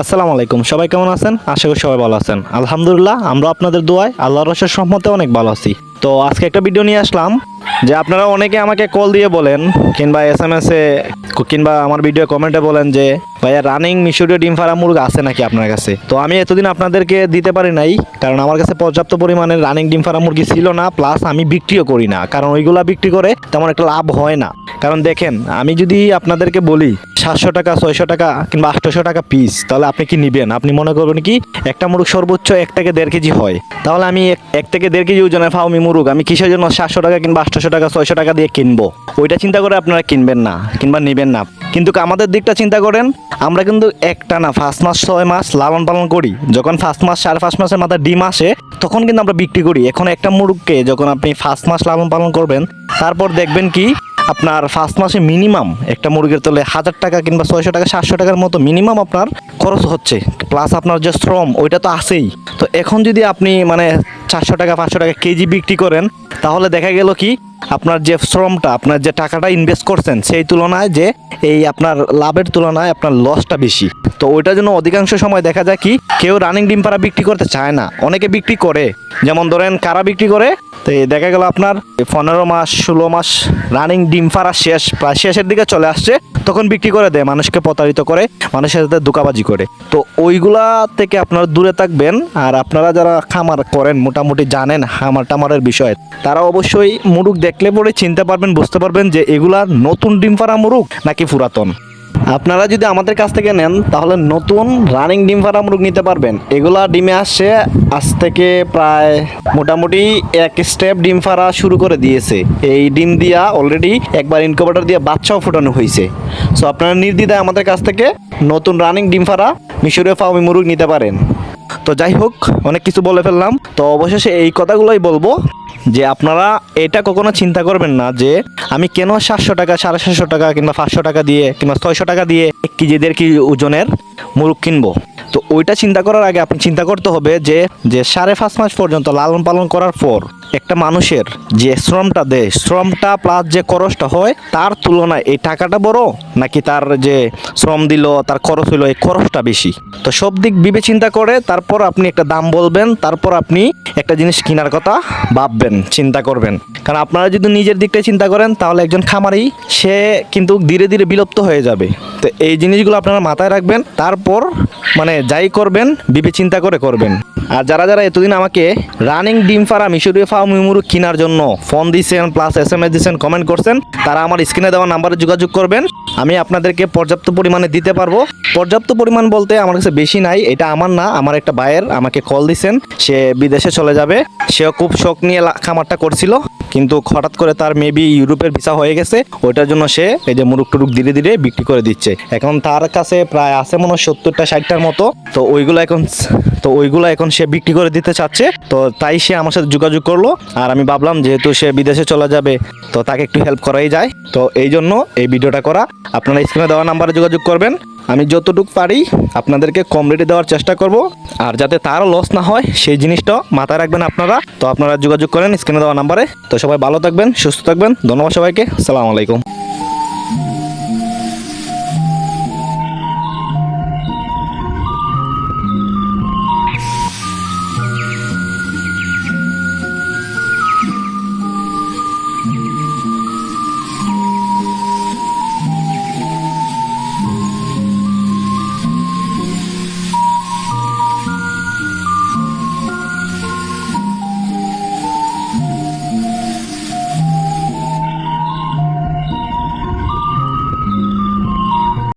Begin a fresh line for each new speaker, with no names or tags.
আসসালামু আলাইকুম। সবাই কেমন আছেন? আশা করি সবাই ভালো আছেন। আলহামদুলিল্লাহ, আমরা আপনাদের দোয়ায় আল্লাহর রসের সম্মতে অনেক ভালো আছি। তো আজকে একটা ভিডিও নিয়ে আসলাম যে আপনারা অনেকে আমাকে কল দিয়ে বলেন কিংবা এস এম এস কিংবা আমার ভিডিও কমেন্টে বলেন যে, ভাইয়া রানিং মিশরীয় ডিম ফার্ম মুরগ আছে নাকি আপনার কাছে? তো আমি এতদিন আপনাদেরকে দিতে পারি নাই, কারণ আমার কাছে পর্যাপ্ত পরিমাণে রানিং ডিম ফার্ম মুরগি ছিল না প্লাস আমি বিক্রিও করি না। কারণ ওইগুলা বিক্রি করে তেমন একটা লাভ হয় না। কারণ দেখেন, আমি যদি আপনাদেরকে বলি, সাতশো টাকা, ছয়শো টাকা কিংবা আটশোশো টাকা পিস তাহলে আপনি কি নেবেন? আপনি মনে করবেন কি, একটা মুরগ সর্বোচ্চ এক থেকে দেড় কেজি হয়। তাহলে আমি এক থেকে দেড় কেজি ওজনের ফাউমি মুরগ আমি কিসের জন্য সাতশো টাকা কিংবা আটশোশো টাকা, ছয়শো টাকা দিয়ে কিনবো? ওইটা চিন্তা করে আপনারা কিনবেন না, কিংবা নেবেন না। কিন্তু আমাদের দিকটা চিন্তা করেন, আমরা কিন্তু একটা না ফার্স্ট মাস, ছয় মাস লালন পালন করি। যখন ফার্স্ট মাস, সাড়ে পাঁচ মাসের মাথায় ডিম আসে, তখন কিন্তু আমরা বিক্রি করি। এখন একটা মুরগকে যখন আপনি ফার্স্ট মাস লালন পালন করবেন, তারপর দেখবেন কি, আপনার ফার্স্ট মাসে মিনিমাম একটা মুরগির তলে হাজার টাকা কিংবা ছয়শো টাকা, সাতশো টাকার মতো মিনিমাম আপনার খরচ হচ্ছে। প্লাস আপনার যে শ্রম, ওইটা তো আছেই। তো এখন যদি আপনি মানে চারশো টাকা, পাঁচশো টাকা কেজি বিক্রি করেন, তাহলে দেখা গেল কি, আপনার যে শ্রমটা, আপনার যে টাকাটা ইনভেস্ট করছেন, সেই তুলনায় যে এই আপনার লাভের তুলনায় আপনার লসটা বেশি। তো ওইটার জন্য অধিকাংশ সময় দেখা যায় কি, কেউ রানিং ডিম পাড়া বিক্রি করতে চায় না। অনেকে বিক্রি করে। যেমন ধরেন, কারা বিক্রি করে? তো দেখা গেল আপনার পনেরো মাস, ষোলো মাস রানিং ডিম পাড়া শেষ, প্রায় শেষের দিকে চলে আসছে, তখন বিক্রি করে দেয়, মানুষকে প্রতারিত করে, মানুষের সাথে ধোকাবাজি করে। তো ওইগুলা থেকে আপনারা দূরে থাকবেন, আর আপনারা যারা খামার করেন, মোটামুটি জানেন হামার টামারের বিষয়। তারা অবশ্যই মুরুগ দেখলে পরে চিনতে পারবেন, বুঝতে পারবেন যে এগুলা নতুন ডিম পাড়া মুরুগ নাকি পুরাতন। আপনারা যদি আমাদের কাছ থেকে নেন, তাহলে নতুন রানিং ডিম ফারা মুরগ নিতে পারবেন। এগুলা ডিমে আসছে আজ থেকে প্রায় মোটামুটি এক স্টেপ ডিম ফারা শুরু করে দিয়েছে। এই ডিম দিয়া অলরেডি একবার ইনকুবেটর দিয়ে বাচ্চাও ফোটানো হয়েছে সো আপনারা নির্দ্বিধায় আমাদের কাছ থেকে নতুন রানিং ডিম ফারা মিশরীয় ফাউমি মুরগ নিতে পারেন। তো যাই হোক, অনেক কিছু বলে ফেললাম। তো অবশেষে এই কথাগুলোই বলব যে আপনারা এটা কখনো চিন্তা করবেন না যে আমি কেন সাতশো টাকা, সাড়ে সাতশো টাকা কিংবা পাঁচশো টাকা দিয়ে কিংবা ছয়শো টাকা দিয়ে কেজি দেড় কেজি ওজনের মুরগ কিনবো? তো ওইটা চিন্তা করার আগে আপনি চিন্তা করতে হবে যে যে সাড়ে পাঁচ মাস পর্যন্ত লালন পালন করার পর একটা মানুষের যে শ্রমটা দেয়, শ্রমটা প্লাস যে খরচটা হয়, তার তুলনায় এই টাকাটা বড় নাকি তার যে শ্রম দিল, তার খরচ হইল, এই খরচটা বেশি? তো সব দিক বিবেচিন্তা করে তারপর আপনি একটা দাম বলবেন, তারপর আপনি একটা জিনিস কেনার কথা ভাববেন, চিন্তা করবেন। কারণ আপনারা যদি নিজের দিকটাই চিন্তা করেন, তাহলে একজন খামারি, সে কিন্তু ধীরে ধীরে বিলুপ্ত হয়ে যাবে। তো এই জিনিসগুলো আপনারা মাথায় রাখবেন, তারপর মানে যাই করবেন বিবেচিন্তা করে করবেন। আর যারা যারা এতদিন আমাকে রানিং ডিম ফারা, মিশরীয় ফার্ম মুরু কেনার জন্য ফোন দিয়েছেন plus S M S comment করছেন, তারা আমার স্ক্রিনে দেওয়া নাম্বারে যোগাযোগ করবেন। আমি আপনাদেরকে পর্যাপ্ত পরিমাণে দিতে পারব। পর্যাপ্ত পরিমাণ বলতে আমার কাছে বেশি নাই, এটা আমার না, আমার একটা ভাইয়ের আমাকে কল দিছেন, সে বিদেশে চলে যাবে। সেও খুব শখ নিয়ে খামারটা করছিল, কিন্তু হঠাৎ করে তার মেবি ইউরোপের ভিসা হয়ে গেছে, ওইটার জন্য সে এই যে মুরুক টুরুক ধীরে ধীরে বিক্রি করে দিচ্ছে। এখন তার কাছে প্রায় আছে মনে হয় সত্তরটা, ষাটটার মতো, তো ওইগুলো এখন তো ওইগুলো এখন সে বিক্রি করে দিতে চাচ্ছে। তো তাই সে আমার সাথে যোগাযোগ করল। আর আমি ভাবলাম যেহেতু সে বিদেশে চলে যাবে, তো তাকে একটু হেল্প করাই যায়। তো এই জন্য এই ভিডিওটা করা। আপনারা স্ক্রিনে দেওয়া নাম্বারে যোগাযোগ করবেন। আমি যতটুকু পারি আপনাদেরকে কম রেটে দেওয়ার চেষ্টা করব। আর যাতে তারও লস না হয়, সেই জিনিসটা মাথায় রাখবেন আপনারা। তো আপনারা যোগাযোগ করেন স্ক্রিনে দেওয়া নাম্বারে তো সবাই ভালো থাকবেন, সুস্থ থাকবেন। ধন্যবাদ সবাইকে। সালাম আলাইকুম।